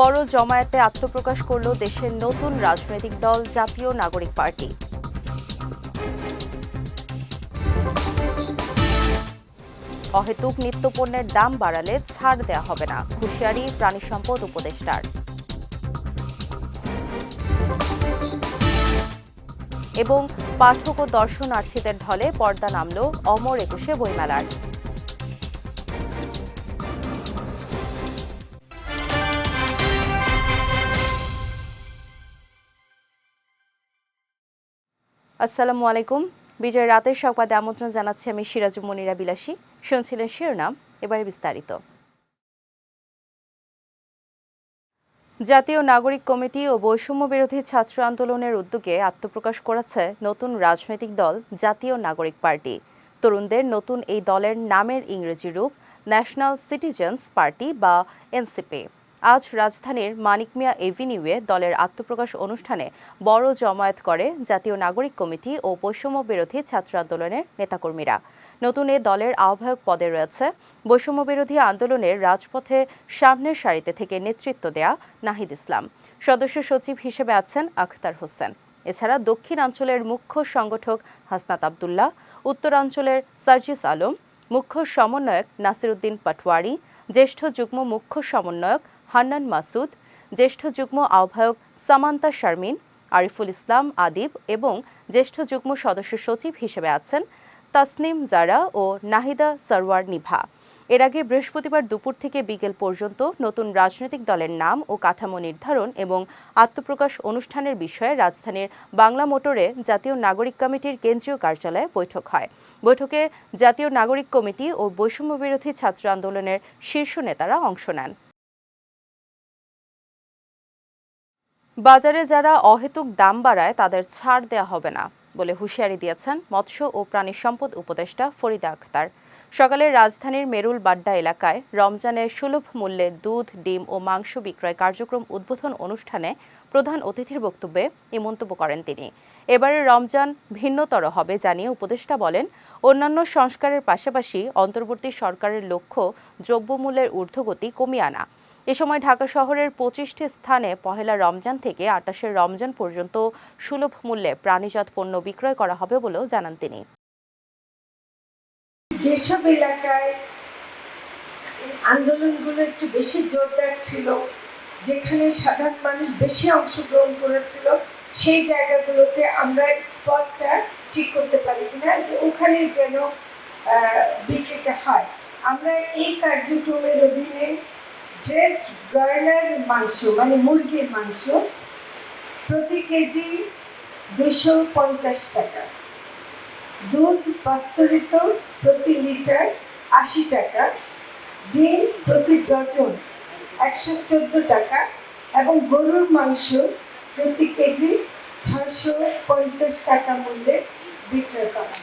বড় জমায়েতে আত্মপ্রকাশ করল দেশের নতুন রাজনৈতিক দল জাতীয় নাগরিক পার্টি। অহেতুক নিত্যপণ্যের দাম বাড়ালে ছাড় দেওয়া হবে না, হুঁশিয়ারি প্রাণী সম্পদ উপদেষ্টার। এবং পাঠক ও দর্শনার্থীদের ঢলে পর্দা নামল অমর একুশে বইমেলার। আসসালামু আলাইকুম। বিজয় রাতের সংবাদে আমন্ত্রণ জানাচ্ছি আমি সিরাজু মনিরা বিলাসী। শুনছিলেন শিরোনাম, এবারে বিস্তারিত। জাতীয় নাগরিক কমিটি ও বৈষম্য বিরোধী ছাত্র আন্দোলনের উদ্যোগে আত্মপ্রকাশ করেছে নতুন রাজনৈতিক দল, জাতীয় নাগরিক পার্টি। তরুণদের নতুন এই দলের নামের ইংরেজি রূপ, ন্যাশনাল সিটিজেন্স পার্টি বা এনসিপি। আজ রাজধানীর মানিক মিয়া এভিনিউয়ে দলের আত্মপ্রকাশ অনুষ্ঠানে বড় জমায়েত করে জাতীয় নাগরিক কমিটি ও বৈষম্য বিরোধী ছাত্র আন্দোলনের নেতাকর্মীরা। নতুন এ দলের আহ্বায়ক পদে রয়েছে বৈষম্য বিরোধী আন্দোলনের রাজপথে সামনের সারিতে থেকে নেতৃত্ব দেয়া নাহিদ ইসলাম। সদস্য সচিব হিসেবে আছেন আখতার হোসেন। এছাড়া দক্ষিণাঞ্চলের মুখ্য সংগঠক হাসনাত আবদুল্লাহ, উত্তরাঞ্চলের সার্জিস আলম, মুখ্য সমন্বয়ক নাসিরুদ্দিন পাটওয়ারি জ্যেষ্ঠ যুগ্ম মুখ্য সমন্বয়ক হান্নান মাসুদ, জ্যেষ্ঠ যুগ্ম আহ্বায়ক সামান্তা শারমিন, আরিফুল ইসলাম আদিব এবং জ্যেষ্ঠ যুগ্ম সদস্য সচিব হিসেবে আছেন তাসনিম জারা ও নাহিদা সরওয়ার নিভা। এর আগে বৃহস্পতিবার দুপুর থেকে বিকেল পর্যন্ত নতুন রাজনৈতিক দলের নাম ও কাঠামো নির্ধারণ এবং আত্মপ্রকাশ অনুষ্ঠানের বিষয়ে রাজধানীর বাংলা মোটরে জাতীয় নাগরিক কমিটির কেন্দ্রীয় কার্যালয়ে বৈঠক হয়। বৈঠকে জাতীয় নাগরিক কমিটি ও বৈষম্য বিরোধী ছাত্র আন্দোলনের শীর্ষ নেতারা অংশ নেন। বাজারে যারা অহেতুক দাম বাড়ায়, তাদের ছাড় দেওয়া হবে না বলে হুঁশিয়ারি দিয়েছেন মৎস্য ও প্রাণী সম্পদ উপদেষ্টা ফরিদা আক্তার সকালে রাজধানীর মেরুল বাড্ডা এলাকায় রমজানের সুলভ মূল্যে দুধ, ডিম ও মাংস বিক্রয় কার্যক্রম উদ্বোধন অনুষ্ঠানে প্রধান অতিথির বক্তব্যে এই মন্তব্য করেন তিনি। এবারের রমজান ভিন্নতর হবে জানিয়ে উপদেষ্টা বলেন, অন্যান্য সংস্কারের পাশাপাশি অন্তর্বর্তী সরকারের লক্ষ্য দ্রব্যমূল্যের ঊর্ধ্বগতি কমিয়ে আনা। এ সময় ঢাকা শহরের পঁচিশটি স্থানে পহেলা রমজান থেকে আটাশের রমজান পর্যন্ত সুলভ মূল্যে প্রাণীজাত পণ্য বিক্রয় করা হবে বলেও জানান তিনি। যেসব এলাকায় আন্দোলনগুলো একটু বেশি জোরদার ছিল, যেখানে সাধারণ মানুষ বেশি অংশগ্রহণ করেছিল, সেই জায়গাগুলোতে আমরা স্পটটা ঠিক করতে পারি কিনা, যে ওখানে যেন বিক্রিটা হয়। আমরা এই কার্যক্রমের অধীনে ড্রেস ব্রয়লার মাংস মানে মুরগির মাংস, প্রতি কেজি দুশো পঞ্চাশ টাকা। দুধ পাস্তরিত প্রতি লিটার আশি টাকা। ডিম প্রতি ডজন একশো চোদ্দ টাকা এবং গরুর মাংস প্রতি কেজি ছয়শো পঞ্চাশ টাকা মূল্যে বিক্রয় করা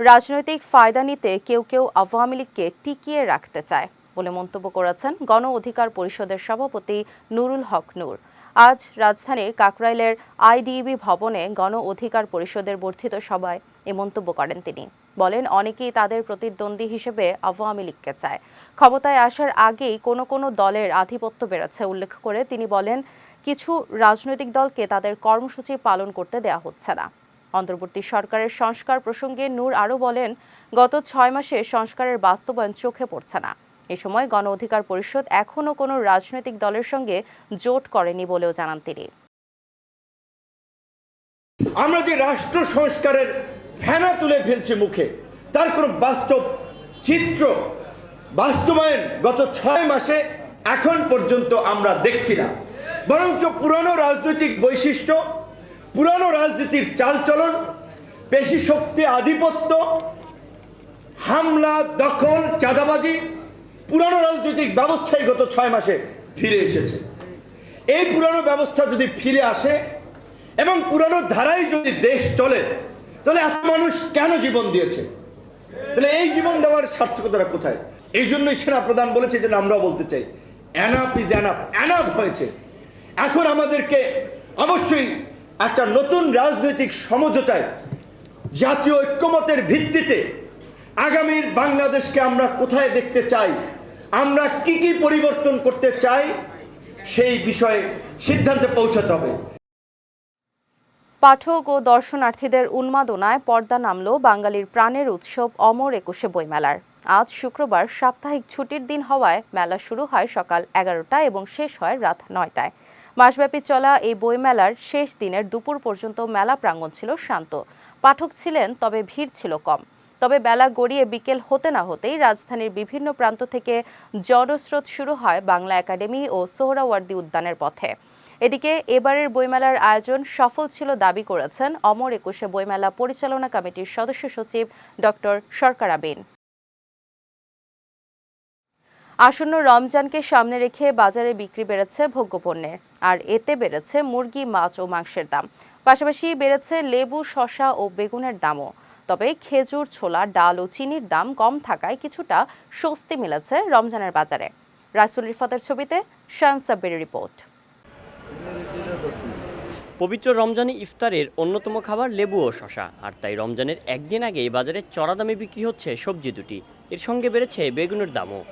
রাজনৈতিক ফায়দা নিতে কেউ কেউ আওয়ামী লীগকে টিকিয়ে রাখতে চায়। বলে মন্তব্য করেছেন গণ অধিকার পরিষদের সভাপতি নুরুল হক নূর। আজ রাজধানীর কাকরাইলের আইডিবি ভবনে গণ অধিকার পরিষদের বর্ধিত সভায় এ মন্তব্য করেন তিনি। বলেন, অনেকেই তাদের প্রতিদ্বন্দ্বী হিসেবে আওয়ামী লীগকে চায়। ক্ষমতায় আসার আগেই কোনো কোনো দলের আধিপত্য বেড়েছে উল্লেখ করে তিনি বলেন, কিছু রাজনৈতিক দলকে তাদের কর্মসূচি পালন করতে দেয়া হচ্ছে না। অন্তর্বর্তী সরকারের সংস্কার প্রসঙ্গে নূর আরও বলেন, গত ছয় মাসে সংস্কারের বাস্তবায়ন চোখে পড়ছে না। এ সময় গণ অধিকার পরিষদ এখনও কোনো রাজনৈতিক দলের সঙ্গে জোট করেনি বলেও জানান তিনি। আমরা যে রাষ্ট্র সংস্কারের ফেনা তুলে ফেলছি মুখে, তার কোনো বাস্তব চিত্র, বাস্তবায়ন গত ছয় মাসে এখন পর্যন্ত আমরা দেখছি না। বরঞ্চ পুরনো রাজনৈতিক বৈশিষ্ট্য, পুরনো রাজনীতির চালচলন পেশি শক্তি আধিপত্য, হামলা, দখল, চাঁদাবাজি পুরানো রাজনৈতিক ব্যবস্থাই গত ছয় মাসে ফিরে এসেছে। এই পুরানো ব্যবস্থা যদি ফিরে আসে এবং পুরানো ধারাই যদি দেশ চলে, তাহলে এত মানুষ কেন জীবন দিয়েছে? তাহলে এই জীবন দেওয়ার সার্থকতাটা কোথায়? এই জন্যই সেনা প্রধান বলেছে যে আমরাও বলতে চাই। অ্যানাপ ইজ অ্যানাপ অ্যানাপ হয়েছে। এখন আমাদেরকে অবশ্যই একটা নতুন রাজনৈতিক সমঝোতায়, জাতীয় ঐক্যমতের ভিত্তিতে আগামীর বাংলাদেশকে আমরা কোথায় দেখতে চাই আমরা কি কি পরিবর্তন করতে চাই, সেই বিষয়ে সিদ্ধান্তে পৌঁছাতে হবে। পাঠক ও দর্শনার্থীদের উন্মাদনায় পর্দা নামল বাঙালির প্রাণের উৎসব অমর একুশে বইমেলার। আজ শুক্রবার সাপ্তাহিক ছুটির দিন হওয়ায় মেলা শুরু হয় সকাল এগারোটায় এবং শেষ হয় রাত নয়টায়। মাসব্যাপী চলা এই বইমেলার শেষ দিনের দুপুর পর্যন্ত মেলা প্রাঙ্গণ ছিল শান্ত। পাঠক ছিলেন, তবে ভিড় ছিল কম। তবে বেলা গড়িয়ে বিকেল হতে না হতেই রাজধানীর বিভিন্ন প্রান্ত থেকে জনস্রোত শুরু হয় বাংলা একাডেমি ও সোহরাওয়ার্দী উদ্যানের পথে। এদিকে এবারের বইমেলার আয়োজন সফল ছিল দাবি করেছেন অমর একুশে বইমেলা পরিচালনা কমিটির সদস্য সচিব ডক্টর সরকার আবিন। আসন্ন রমজানকে সামনে রেখে বাজারে বিক্রি বেড়েছে ভোগ্যপণ্যের আর এতে বেড়েছে মুরগি, মাছ ও মাংসের দাম। পাশাপাশি বেড়েছে লেবু, শসা ও বেগুনের দামও। তবে খেজুর, ছোলা, ডাল ও চিনির দাম কম থাকায় কিছুটা স্বস্তি মিলেছে রমজানের বাজারে। রাসুল রিফাতের ছবিতে শান রিপোর্ট। পবিত্র রমজানি ইফতারের অন্যতম খাবার লেবু ও শশা আর তাই রমজানের একদিন আগেই বাজারে চড়া দামে বিক্রি হচ্ছে সবজি দুটি। এর সঙ্গে বেড়েছে বেগুনের দামও।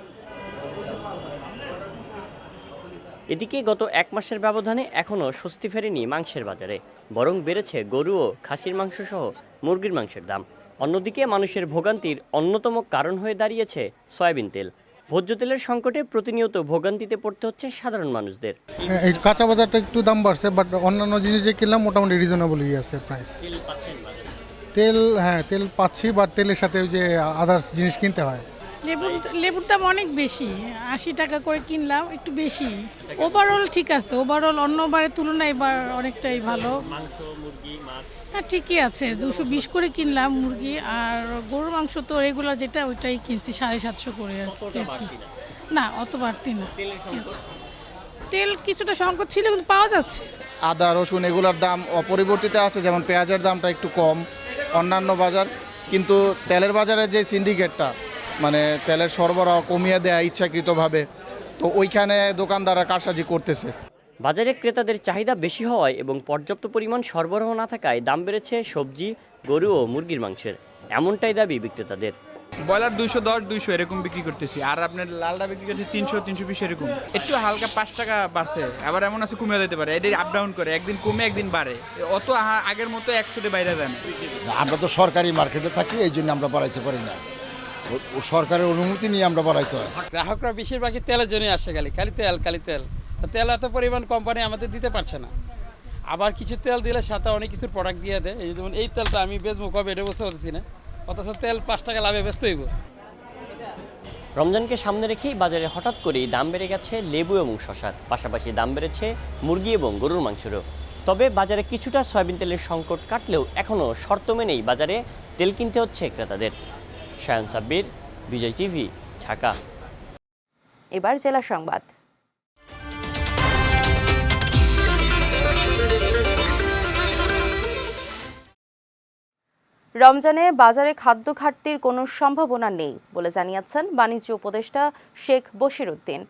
এদিকে গত এক মাসের ব্যবধানে এখনও স্বস্তি ফেরেনি মাংসের বাজারে। বরং বেড়েছে গরু ও খাসির মাংস সহ মুরগির মাংসের দাম। অন্যদিকে মানুষের ভোগান্তির অন্যতম কারণ হয়ে দাঁড়িয়েছে সয়াবিন তেল। ভোজ্য তেলের সংকটে প্রতিনিয়ত ভোগান্তিতে পড়তে হচ্ছে সাধারণ মানুষদের। হ্যাঁ, এই কাঁচা বাজারটা একটু দাম বাড়ছে বাট অন্যান্য জিনিস যে কিনলাম মোটামুটি রিজনেবলই আছে প্রাইস তেল হ্যাঁ তেল পাচ্ছি বাট তেলের সাথে ওই যে আদার্স জিনিস কিনতে হয়। লেবুর লেবুর দাম অনেক বেশি আশি টাকা করে কিনলাম একটু বেশি। ওভারঅল ঠিক আছে ওভারঅল অন্যবারের তুলনায় এবার অনেকটাই ভালো। হ্যাঁ ঠিকই আছে দুশো বিশ করে কিনলাম মুরগি আর গরুর মাংস তো রেগুলার যেটা ওইটাই কিনছি সাড়ে সাতশো করে আর কিনছি না? অত বাড়তি না ঠিক আছে। তেল কিছুটা সংকট ছিল কিন্তু পাওয়া যাচ্ছে। আদা রসুন এগুলোর দাম অপরিবর্তিত আছে যেমন পেঁয়াজের দামটা একটু কম অন্যান্য বাজার কিন্তু তেলের বাজারে যে সিন্ডিকেটটা মানে তেলের সরবরাহ কমিয়ে দেয়া ইচ্ছাকৃতভাবে। তো ওইখানে দোকানদাররা কারসাজি করতেছে। বাজারে ক্রেতাদের চাহিদা বেশি হওয়ায় এবং পর্যাপ্ত পরিমাণ সরবরাহ না থাকায় দাম বেড়েছে সবজি গরু ও মুরগির মাংসের। এমনটাই দাবি বিক্রেতাদের। ব্রয়লার দুইশো দশ দুইশো এরকম বিক্রি করতেছি। আর আপনার লালটা বিক্রি করছি তিনশো তিনশো বিশ এরকম। একটু হালকা পাঁচ টাকা বাড়ছে। আবার এমন আছে কমে যেতে পারে। এটা আপ ডাউন করে। একদিন কমে একদিন বাড়ে। অত আগের মতো একশোটে বাইরে দেন আমরা তো সরকারি মার্কেটে থাকি এই জন্য আমরা বাড়াইতে পারি না। সরকারের অনুমতি নিয়ে আমরা বাড়াইতে হয়। গ্রাহকরা বেশিরভাগই তেলের জন্যই আসে খালি খালি তেল খালি তেল। তেল এত পরিমাণ কোম্পানি আমাদের দিতে পারছে না। আবার কিছু তেল দিলে সাথে অনেক কিছুর প্রোডাক্ট দিয়ে দেয়। এই যেমন এই তেলটা আমি বেচবো কবে এটা বুঝতে পারছি না। অথচ তেল পাঁচ টাকা লাভে ব্যস্ত হইব। রমজানকে সামনে রেখেই বাজারে হঠাৎ করেই দাম বেড়ে গেছে লেবু এবং শশার। পাশাপাশি দাম বেড়েছে মুরগি এবং গরুর মাংসেরও। তবে বাজারে কিছুটা সয়াবিন তেলের সংকট কাটলেও এখনও শর্ত মেনেই বাজারে তেল কিনতে হচ্ছে ক্রেতাদের। শায়ন সাব্বির বিজয় টিভি ঢাকা এবার জেলা সংবাদ। রমজানে বাজারে খাদ্য ঘাটতির কোনো সম্ভাবনা নেই বলে জানিয়েছেন বাণিজ্য উপদেষ্টা শেখ বশির উদ্দিন।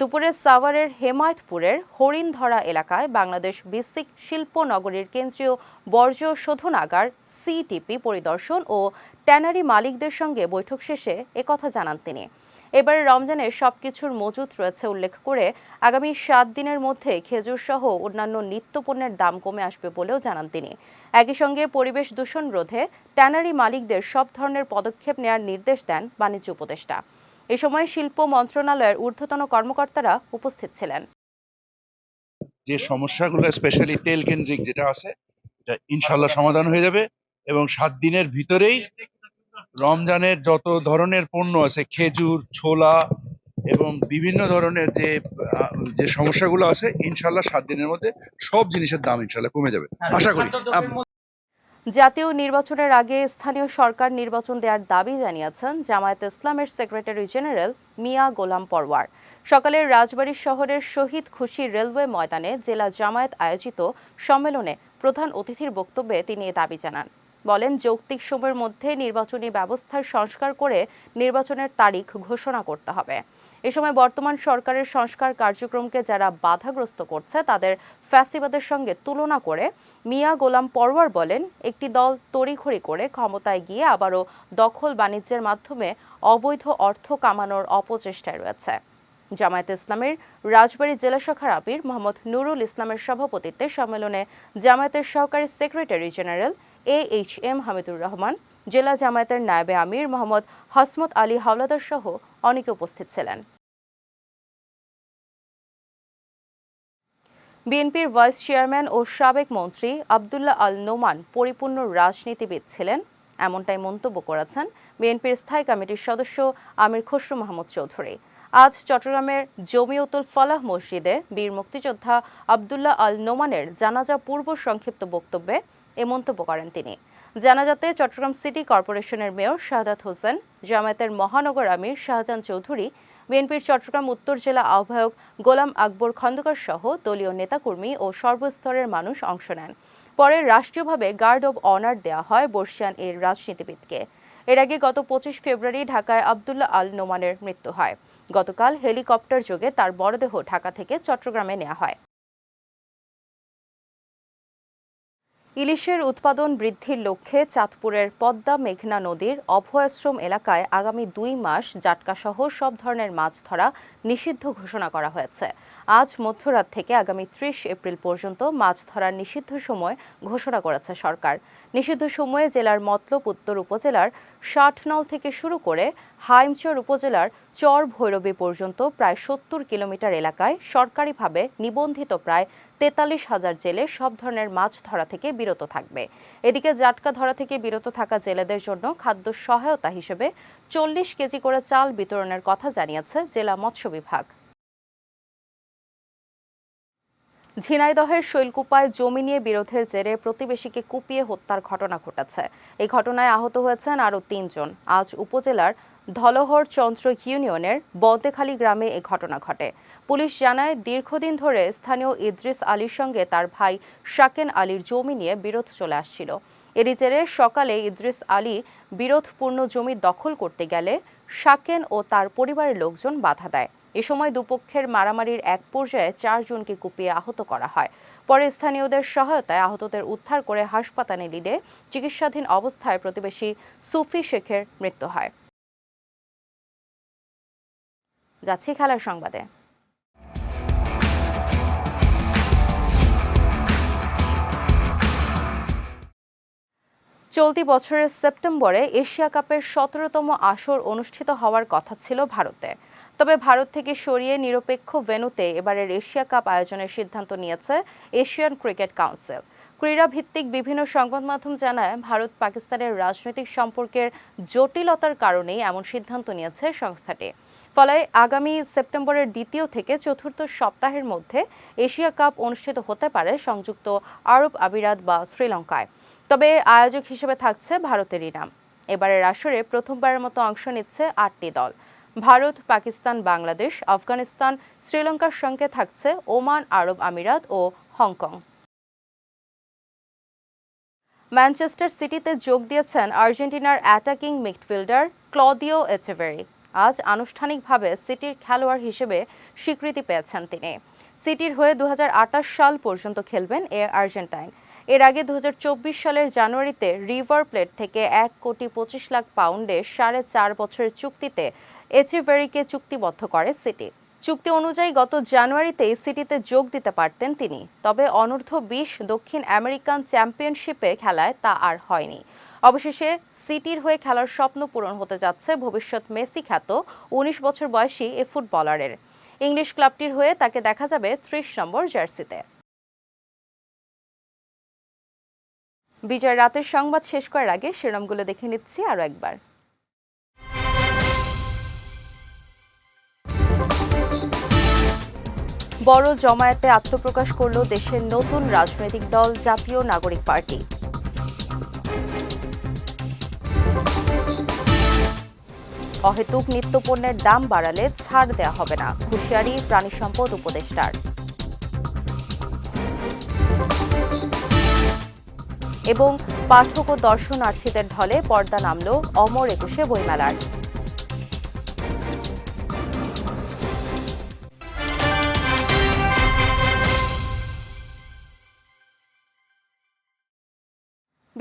দুপুরে সাভারের হেমায়তপুরের হরিণধরা এলাকায় বাংলাদেশ বেসিক শিল্প নগরীর কেন্দ্রীয় বর্জ্য শোধনাগার সিটিপি পরিদর্শন ও ট্যানারি মালিকদের সঙ্গে বৈঠক শেষে একথা জানান তিনি। এবারে রমজানে সবকিছুর মজুত রয়েছে উল্লেখ করে আগামী সাত দিনের মধ্যে খেজুর সহ অন্যান্য নিত্যপণ্যের দাম কমে আসবে বলেও জানান তিনি। একই সঙ্গে পরিবেশ দূষণ রোধে ট্যানারি মালিকদের সব ধরনের পদক্ষেপ নেওয়ার নির্দেশ দেন বাণিজ্য উপদেষ্টা। এ সময় শিল্প মন্ত্রণালয়ের ঊর্ধ্বতন কর্মকর্তারা উপস্থিত ছিলেন। যে সমস্যাগুলো স্পেশালি তেল কেন্দ্রিক যেটা আছে, এটা ইনশাল্লাহ সমাধান হয়ে যাবে এবং সাত দিনের ভিতরেই রমজানের যত ধরনের পণ্য আছে, খেজুর, ছোলা এবং বিভিন্ন ধরনের যে যে সমস্যাগুলো আছে ইনশাল্লাহ সাত দিনের মধ্যে সব জিনিসের দাম ইনশাল্লাহ কমে যাবে। আশা করি। জাতীয় নির্বাচনের আগে স্থানীয় সরকার নির্বাচন দেওয়ার দাবি জানিয়েছেন জামায়াত ইসলামের সেক্রেটারি জেনারেল মিয়া গোলাম পরওয়ার। সকালে রাজবাড়ী শহরের শহীদ খুশি রেলওয়ে ময়দানে জেলা জামায়াত আয়োজিত সম্মেলনে প্রধান অতিথির বক্তব্যে তিনি এ দাবি জানান। বলেন, যৌক্তিক সময়ের মধ্যে নির্বাচনী ব্যবস্থার সংস্কার করে নির্বাচনের তারিখ ঘোষণা করতে হবে। এ সময় বর্তমান সরকারের সংস্কার কার্যক্রমকে যারা বাধাগ্রস্ত করছে, তাদের ফ্যাসিবাদের সঙ্গে তুলনা করে মিয়া গোলাম পরওয়ার বলেন, একটি দল তড়িঘড়ি করে ক্ষমতায় গিয়ে আবারও দখল বাণিজ্যের মাধ্যমে অবৈধ অর্থ কামানোর অপচেষ্টায় রয়েছে। জামায়াতে ইসলামের রাজবাড়ী জেলা শাখার আমির মোহাম্মদ নুরুল ইসলামের সভাপতিত্বে সম্মেলনে জামায়াতের সহকারী secretary general A H M Hamidur Rahman, জেলা জামায়াতের নায়েবে আমির মোহাম্মদ হাসমত আলী হাওলাদার সহ অনেকে উপস্থিত ছিলেন। বিএনপির ভাইস চেয়ারম্যান ও সাবেক মন্ত্রী আবদুল্লাহ আল নোমান পরিপূর্ণ রাজনীতিবিদ ছিলেন। এমনটাই মন্তব্য করেছেন বিএনপির স্থায়ী কমিটির সদস্য আমির খসরু মাহমুদ চৌধুরী। আজ চট্টগ্রামের জমিয়তুল ফলাহ মসজিদে বীর মুক্তিযোদ্ধা আবদুল্লাহ আল নোমানের জানাজা পূর্ব সংক্ষিপ্ত বক্তব্যে এ মন্তব্য করেন তিনি। জানাজাতে চট্টগ্রাম সিটি কর্পোরেশনের মেয়র শাহাদাত হোসেন, জামায়াতের মহানগর আমির শাহজাহান চৌধুরী বিএনপির চট্টগ্রাম উত্তর জেলা আহ্বায়ক গোলাম আকবর খন্দকার সহ দলীয় নেতাকর্মী ও সর্বস্তরের মানুষ অংশ নেন। পরে রাষ্ট্রীয়ভাবে গার্ড অব অনার দেওয়া হয় বর্ষিয়ান এর রাজনীতিবিদকে। এর আগে গত পঁচিশ ফেব্রুয়ারি ঢাকায় আবদুল্লাহ আল নোমানের মৃত্যু হয়। গতকাল হেলিকপ্টার যোগে তার মরদেহ ঢাকা থেকে চট্টগ্রামে নেওয়া হয়। ইলিশের উৎপাদন বৃদ্ধির লক্ষ্যে চাঁদপুরের পদ্মা মেঘনা নদীর অভয়াশ্রম এলাকায় আগামী দুই মাস জাটকাসহ সব ধরনের মাছ ধরা নিষিদ্ধ ঘোষণা করা হয়েছে। আজ মধ্যরাত থেকে আগামী ত্রিশ এপ্রিল পর্যন্ত মাছ ধরার নিষিদ্ধ সময় ঘোষণা করেছে সরকার। নিষিদ্ধ সময়ে জেলার মতলব উত্তর উপজেলার ষাটনল থেকে শুরু করে হাইমচর উপজেলার চর ভৈরবী পর্যন্ত প্রায় সত্তর কিলোমিটার এলাকায় সরকারিভাবে নিবন্ধিত প্রায় তেতাল্লিশ হাজার জেলে সব ধরনের মাছ ধরা থেকে বিরত থাকবে। এদিকে জাটকা ধরা থেকে বিরত থাকা জেলেদের জন্য খাদ্য সহায়তা হিসেবে চল্লিশ কেজি করে চাল বিতরণের কথা জানিয়েছে জেলা মৎস্য বিভাগ। ঝিনাইদহের শৈলকুপায় জমি নিয়ে বিরোধের জেরে প্রতিবেশীকে কুপিয়ে হত্যার ঘটনা ঘটেছে। এই ঘটনায় আহত হয়েছেন আরও তিনজন। আজ উপজেলার ধলহর চন্দ্র ইউনিয়নের বদেখালী গ্রামে এ ঘটনা ঘটে। পুলিশ জানায়, দীর্ঘদিন ধরে স্থানীয় ইদ্রিস আলীর সঙ্গে তার ভাই শাকেন আলীর জমি নিয়ে বিরোধ চলে আসছিল। এরই জেরে সকালে ইদ্রিস আলী বিরোধপূর্ণ জমি দখল করতে গেলে শাকেন ও তার পরিবারের লোকজন বাধা দেয়। এ সময় দুপক্ষের মারামারির এক পর্যায়ে চারজনকে কুপিয়ে আহত করা হয়। পরে স্থানীয়দের সহায়তায় আহতদের উদ্ধার করে হাসপাতালে নিলে চিকিৎসাধীন অবস্থায় প্রতিবেশী সুফি শেখের মৃত্যু হয়। যাচ্ছি খেলার সংবাদে। চলতি বছরের সেপ্টেম্বরে এশিয়া কাপের সতেরোতম আসর অনুষ্ঠিত হওয়ার কথা ছিল ভারতে। তবে ভারত থেকে সরিয়ে নিরপেক্ষ ভেন্যুতে এবারের এশিয়া কাপ আয়োজনের সিদ্ধান্ত নিয়েছে এশিয়ান ক্রিকেট কাউন্সিল। ক্রীড়া ভিত্তিক বিভিন্ন সংবাদ মাধ্যম জানায়, ভারত পাকিস্তানের রাজনৈতিক সম্পর্কের জটিলতার কারণেই এমন সিদ্ধান্ত নিয়েছে সংস্থাটি। ফলে আগামী সেপ্টেম্বরের দ্বিতীয় থেকে চতুর্থ সপ্তাহের মধ্যে এশিয়া কাপ অনুষ্ঠিত হতে পারে সংযুক্ত আরব আমিরাত বা শ্রীলঙ্কায়। তবে আয়োজক হিসেবে থাকছে ভারতেরই নাম। এবারের আসরে প্রথমবারের মতো অংশ নিচ্ছে আটটি দল। ভারত, পাকিস্তান, বাংলাদেশ, আফগানিস্তান, শ্রীলঙ্কার সঙ্গে থাকছে ওমান, আরব আমিরাত ও হংকং। ম্যানচেস্টার সিটিতে যোগ দিয়েছেন আর্জেন্টিনার অ্যাটাকিং মিডফিল্ডার ক্লদিও এচেভেরি। আজ আনুষ্ঠানিকভাবে সিটির খেলোয়াড় হিসেবে স্বীকৃতি পেয়েছেন তিনি। সিটির হয়ে দু হাজার আটাশ সাল পর্যন্ত খেলবেন এ আর্জেন্টাইন। এর আগে দু হাজার চব্বিশ সালের জানুয়ারিতে রিভার প্লেট থেকে এক কোটি পঁচিশ লাখ পাউন্ডে সাড়ে চার বছরের চুক্তিতে এচিভেরিকে চুক্তিবদ্ধ করে সিটি। চুক্তি অনুযায়ী গত জানুয়ারিতেই সিটিতে যোগ দিতে পারতেন তিনি। তবে অনূর্ধ্ব বিশ দক্ষিণ আমেরিকান চ্যাম্পিয়নশিপে খেলায় তা আর হয়নি। অবশেষে সিটির হয়ে খেলার স্বপ্ন পূরণ হতে যাচ্ছে ভবিষ্যৎ মেসি খ্যাত উনিশ বছর বয়সী এ ফুটবলারের। ইংলিশ ক্লাবটির হয়ে তাকে দেখা যাবে ত্রিশ নম্বর জার্সিতে। বিজয় রাতের সংবাদ শেষ করার আগে শিরোনামগুলো দেখে নিচ্ছি আরও একবার। বড় জমায়েতে আত্মপ্রকাশ করল দেশের নতুন রাজনৈতিক দল জাতীয় নাগরিক পার্টি। অহেতুক নিত্যপণ্যের দাম বাড়ালে ছাড় দেওয়া হবে না, হুঁশিয়ারি প্রাণী সম্পদ উপদেষ্টার। এবং পাঠক ও দর্শনার্থীদের ঢলে পর্দা নামল অমর একুশে বইমেলার।